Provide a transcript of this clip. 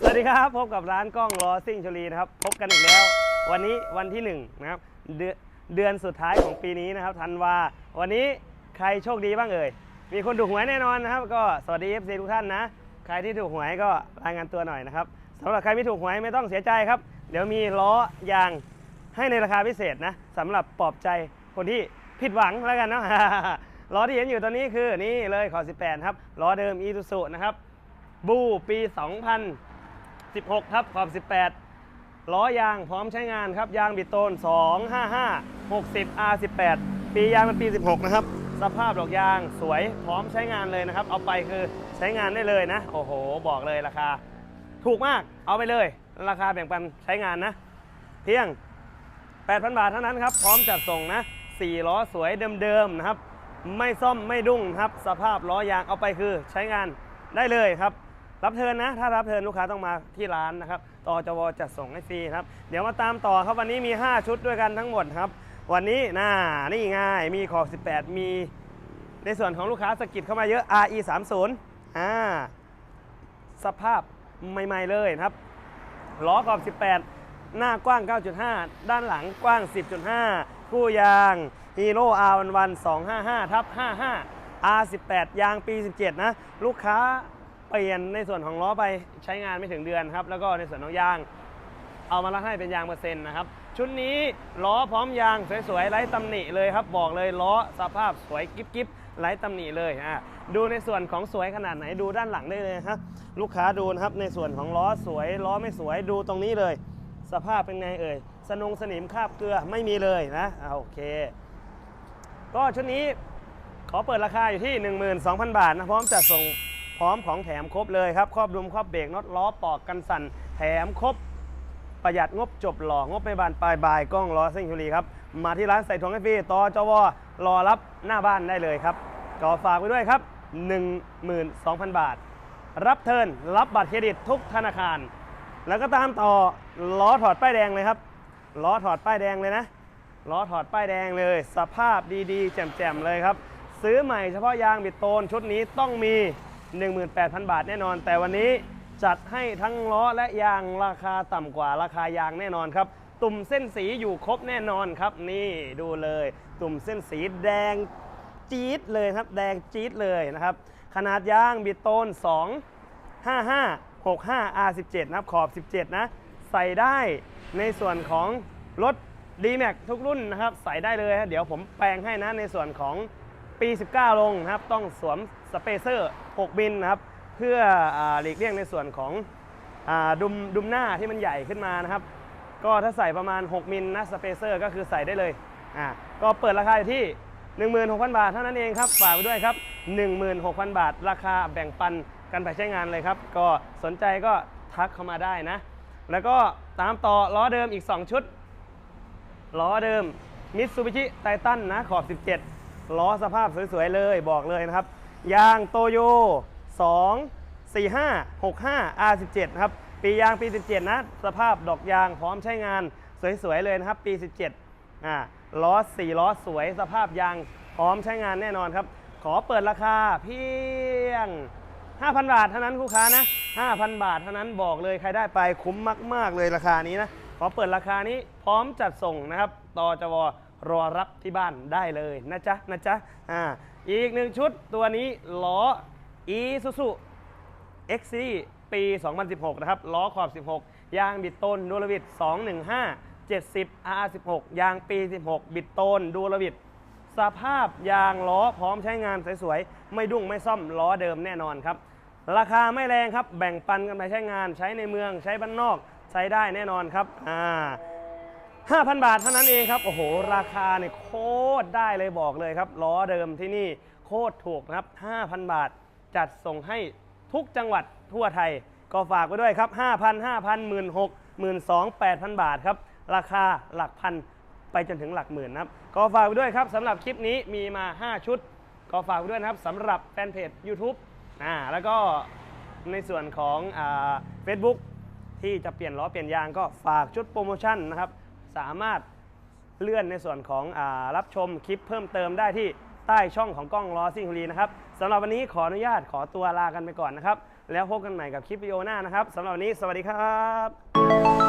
สวัสดีครับพบกับร้านกล้องรอซิ่งชลีนะครับพบกันอีกแล้ว วันนี้วันที่1นะครับเดือนเดือนสุดท้ายของปีนี้นะครับทันวาวันนี้ใครโชคดีบ้างเอ่ยมีคนถูกหวยแน่นอนนะครับ ก็สวัสดี FC ทุกท่านนะ ใครที่ถูกหวยก็รายงานตัวหน่อยนะครับสำหรับใครไม่ถูกหวยไม่ต้องเสียใจครับ เดี๋ยวมีล้อยางให้ในราคาพิเศษนะสำหรับปลอบใจคนที่ผิดหวังแล้วกันเนาะล้อที่เห็นอยู่ตอนนี้คือนี่เลยขอ 18 ครับล้อเดิมอี u z u นะครับบูปี 2000 16ทับขอบ 18 ล้อยางพร้อมใช้งานครับ ยางบิดโตน 255 60 R18 ปียางเป็นปี 16 นะครับ สภาพดอกยางสวยพร้อมใช้งานเลยนะครับ เอาไปคือใช้งานได้เลยนะ โอ้โห บอกเลยราคา ถูกมากเอาไปเลย ราคาแบ่งปันใช้งานนะ เพียง 8,000 บาทเท่านั้นครับ พร้อมจัดส่งนะ4ล้อสวยเดิมๆนะครับ ไม่ซ่อมไม่ดุ้งครับ สภาพล้อยางเอาไปคือใช้งานได้เลยครับ รับเทินนะ ถ้ารับเทินลูกค้าต้องมาที่ร้านนะครับต่อจวจัดส่งให้ฟรีครับ เดี๋ยวมาตามต่อครับวันนี้มี 5 ชุดด้วยกันทั้งหมดครับ วันนี้น่านี่ง่ายมีขอบ 18 มีในส่วนของลูกค้าสกิดเข้ามาเยอะ RE 3 0อ่าสภาพใหม่ๆเลยนะครับล้อขอบ 18 หน้ากว้าง 9.5 ด้านหลังกว้าง 10.5 คู่ยาง Hero R11 255ทับ55 R18 ยางปี 17 นะ ลูกค้า เปลี่ยนในส่วนของล้อไปใช้งานไม่ถึงเดือนครับ แล้วก็ในส่วนของยาง เอามาลัดให้เป็นยางเปอร์เซ็นต์นะครับ ชุดนี้ล้อพร้อมยางสวยๆไร้ตำหนิเลยครับ บอกเลยล้อสภาพสวยกิ๊บๆไร้ตำหนิเลยอะดูในส่วนของสวยขนาดไหนดูด้านหลังได้เลยครับลูกค้าดูนะครับในส่วนของล้อสวยล้อไม่สวยดูตรงนี้เลย สภาพเป็นไงเอ่ยสนงสนิมคราบเกลือไม่มีเลยนะอะโอเค ก็ชุดนี้ขอเปิดราคาอยู่ที่ 12,000 บาทนะพร้อมจัดส่ง พร้อมของแถมครบเลยครับครอบดุมครอบเบรกน็อตล้อปอกกันสั่นแถมครบประหยัดงบจบหล่องบไม่บานปลายบายกล้องล้อเส้นชุรีครับมาที่ร้านใส่ถุงให้ฟรีต่อจวรอรับหน้าบ้านได้เลยครับก็ฝากไว้ด้วยครับ 12,000 บาท รับเทิร์นรับบัตรเครดิตทุกธนาคาร แล้วก็ตามต่อล้อถอดป้ายแดงเลยครับล้อถอดป้ายแดงเลยนะล้อถอดป้ายแดงเลย สภาพดีๆ แจ่มๆเลยครับ ซื้อใหม่เฉพาะยางบิดโตนชุดนี้ต้องมี 18,000 บาทแน่นอน แต่วันนี้จัดให้ทั้งล้อและยางราคาต่ำกว่าราคายางแน่นอนครับ ตุ่มเส้นสีอยู่ครบแน่นอนครับ นี่ดูเลย ตุ่มเส้นสีแดงจี๊ดเลยครับ แดงจี๊ดเลยนะครับ ขนาดยางบิดโตน 2 55 65 R17 นะครับขอบ 17 นะ ใส่ได้ในส่วนของรถ d m a x ทุกรุ่นนะครับ ใส่ได้เลยฮะเดี๋ยวผมแปลงให้นะในส่วนของ ปี 19 ลงนะครับ ต้องสวมสเปเซอร์6บินนะครับ เพื่ออหลีกเลี่ยงในส่วนของอดุมดุมหน้าที่มันใหญ่ขึ้นมานะครับ ก็ถ้าใส่ประมาณ 6 มิลนะสเปเซอร์ก็คือใส่ได้เลยอ่าก็เปิดราคาอยู่ที่ 16,000 บาทเท่านั้นเองครับฝากไว้ด้วยครับ 16,000 บาท ราคาแบ่งปันกันไปใช้งานเลยครับ ก็สนใจก็ทักเข้ามาได้นะ แล้วก็ตามต่อล้อเดิมอีก 2 ชุดล้อเดิมมิตซูบิชิไททันนะขอบ 17 ล้อสภาพสวยๆเลยบอกเลยนะครับ ยางโตโย 2 4 5 6 5 R17 นะครับ ปียางปี 17 นะ สภาพดอกยางพร้อมใช้งานสวยๆเลยนะครับ ปี 17อ่าล้อ4ล้อสวยสภาพยางพร้อมใช้งานแน่นอนครับ ขอเปิดราคาเพียง 5,000 บาทเท่านั้นลูกค้านะ 5,000 บาทเท่านั้นบอกเลยใครได้ไปคุ้มมาก ๆ เลยราคานี้นะ ขอเปิดราคานี้พร้อมจัดส่งนะครับต่อจว รอรับที่บ้านได้เลยนะจ๊ะนะจ๊ะอ่าอีกหนึ่งชุดตัวนี้ล้อ Isuzu X Series ปี 2016 นะครับ ล้อขอบ 16 ยางบิดโตนดูลวิด215 70 R16 ยางปี 16 บิดโตนดูลวิดสภาพยางล้อพร้อมใช้งานสวยๆ ไม่ดุ้งไม่ซ่อมล้อเดิมแน่นอนครับ ราคาไม่แรงครับ แบ่งปันกันไปใช้งาน ใช้ในเมือง ใช้บ้านนอก ใช้ได้แน่นอนครับ อ่า 5,000 บาทเท่านั้นเองครับ โอ้โห ราคาเนี่ยโคตรได้เลยบอกเลยครับ ล้อเดิมที่นี่โคตรถูกนะครับ 5,000 บาท จัดส่งให้ทุกจังหวัดทั่วไทย ก็ฝากไว้ด้วยครับ 5,000 5,000 16,000 12,000 8,000 บาทครับ ราคาหลักพันไปจนถึงหลักหมื่นนะครับ ก็ฝากไว้ด้วยครับสำหรับคลิปนี้มีมา 5 ชุด ก็ฝากไว้ด้วยนะครับสำหรับแฟนเพจ YouTube อ่าแล้วก็ในส่วนของอ่า Facebook ที่จะเปลี่ยนล้อเปลี่ยนยางก็ฝากชุดโปรโมชั่นนะครับ สามารถเลื่อนในส่วนของอรับชมคลิปเพิ่มเติมได้ที่ใต้ช่องของกล้องล้อซิ่งคุรีนะครับสำหรับวันนี้ขออนุญาตขอตัวลากันไปก่อนนะครับ แล้วพบกันใหม่กับคลิปวิดีโอหน้านะครับสำหรับวันนี้สวัสดีครับ